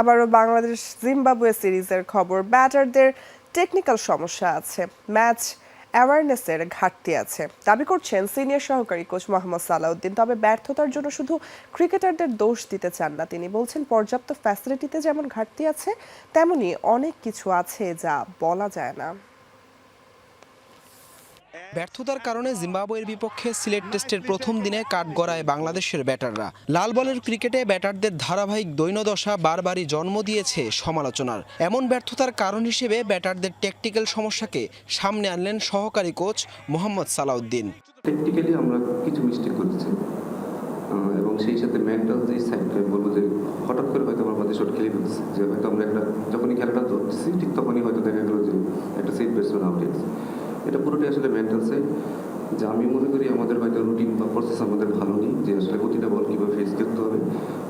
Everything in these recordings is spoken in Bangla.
আবারও বাংলাদেশ জিম্বাবুয়ে সিরিজের খবর। ব্যাটারদের টেকনিক্যাল সমস্যা আছে। ম্যাচ অ্যাওয়ারনেসের ঘাটতি আছে। দাবি করছেন সিনিয়র সহকারী কোচ মোহাম্মদ সালাউদ্দিন। তবে ব্যর্থতার জন্য শুধু ক্রিকেটারদের দোষ দিতে চান না তিনি। বলছেন, পর্যাপ্ত ফ্যাসিলিটিতে যেমন ঘাটতি আছে, তেমনি অনেক কিছু আছে যা বলা যায় না। ব্যর্থতার কারণে জিম্বাবুয়ের বিপক্ষে সিলেট টেস্টের প্রথম দিনে কাঠগড়ায় বাংলাদেশের ব্যাটাররা। লাল বলের ক্রিকেটে ব্যাটারদের ধারাবাহিক দৈন্যদশা বারবারই জন্ম দিয়েছে সমালোচনার। এমন ব্যর্থতার কারণ হিসেবে ব্যাটারদের টেকটিক্যাল সমস্যাকে সামনে আনলেন সহকারী কোচ মোহাম্মদ সালাউদ্দিন। টেকনিক্যালি আমরা কিছু মিস্টেক করেছি। এবং সেই সাথে মেন্টাল যে সাইডটা বলব যে হঠাৎ করে হয়তো আমরা আমাদের শট খেলে ফেলছি যে হয়তো আমরা একটা, যখনই খেলাটা ধরতেছি, ঠিক তখনই হয়তো দেখা গেলো যে একটা সেট ব্যাটসম্যান আউট হয়ে গেছে। এটা পুরোটাই আসলে মেন্টাল সাইড যে আমি মনে করি আমাদের হয়তো রুটিন বা প্রসেস আমাদের ভালো নেই যে আসলে প্রতিটা বল কীভাবে ফেস করতে হবে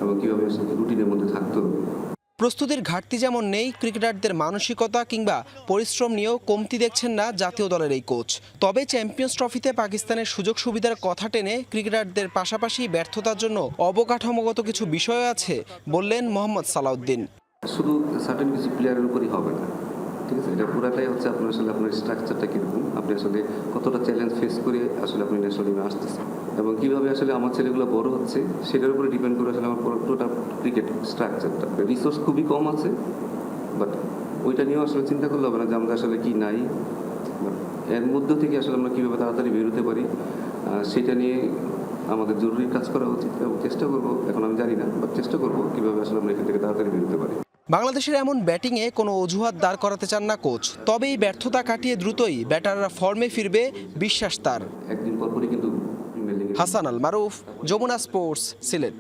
এবং কীভাবে আসলে রুটিনের মধ্যে থাকতে হবে। প্রস্তুতির ঘাটতি যেমন নেই ক্রিকেটারদের মানসিকতা কিংবা পরিশ্রম নিয়েও কমতি দেখছেন না জাতীয় দলের এই কোচ তবে চ্যাম্পিয়ন্স ট্রফিতে পাকিস্তানের সুযোগ সুবিধার কথা টেনে ক্রিকেটারদের পাশাপাশি ব্যর্থতার জন্য অবকাঠামোগত কিছু বিষয় আছে বললেন মোহাম্মদ সালাউদ্দিন। শুধু সার্টেন কিছু প্লেয়ারের উপরই হবে না। ঠিক আছে? এটা পুরাটাই হচ্ছে আপনার আসলে আপনার স্ট্রাকচারটা কীরকম? আপনি আসলে কতটা চ্যালেঞ্জ ফেস করে আসলে আপনি ন্যাশনাল টিমে আসতেছেন? এবং কীভাবে আসলে আমার ছেলেগুলো বড় হচ্ছে, সেটার উপরে ডিপেন্ড করে আসলে আমার পুরো- পুরোটা ক্রিকেট স্ট্রাকচারটা রিসোর্স খুবই কম আছে বাট ওইটা নিয়েও আসলে চিন্তা করলে হবে না যে আমাদের আসলে কি নাই। এর মধ্য থেকে আসলে আমরা কীভাবে তাড়াতাড়ি বেরোতে পারি সেটা নিয়ে আমাদের জরুরি কাজ করা উচিত এবং চেষ্টা করব। এখন আমি জানি না বাট চেষ্টা করব কীভাবে আসলে আমরা এখান থেকে তাড়াতাড়ি বেরোতে পারি। বাংলাদেশের এমন ব্যাটিংয়ে কোনো অজুহাত দাঁড় করাতে চান না কোচ। তবে এই ব্যর্থতা কাটিয়ে দ্রুতই ব্যাটাররা ফর্মে ফিরবে বিশ্বাস তার। হাসান আল মারুফ যমুনা স্পোর্টস সিলেট।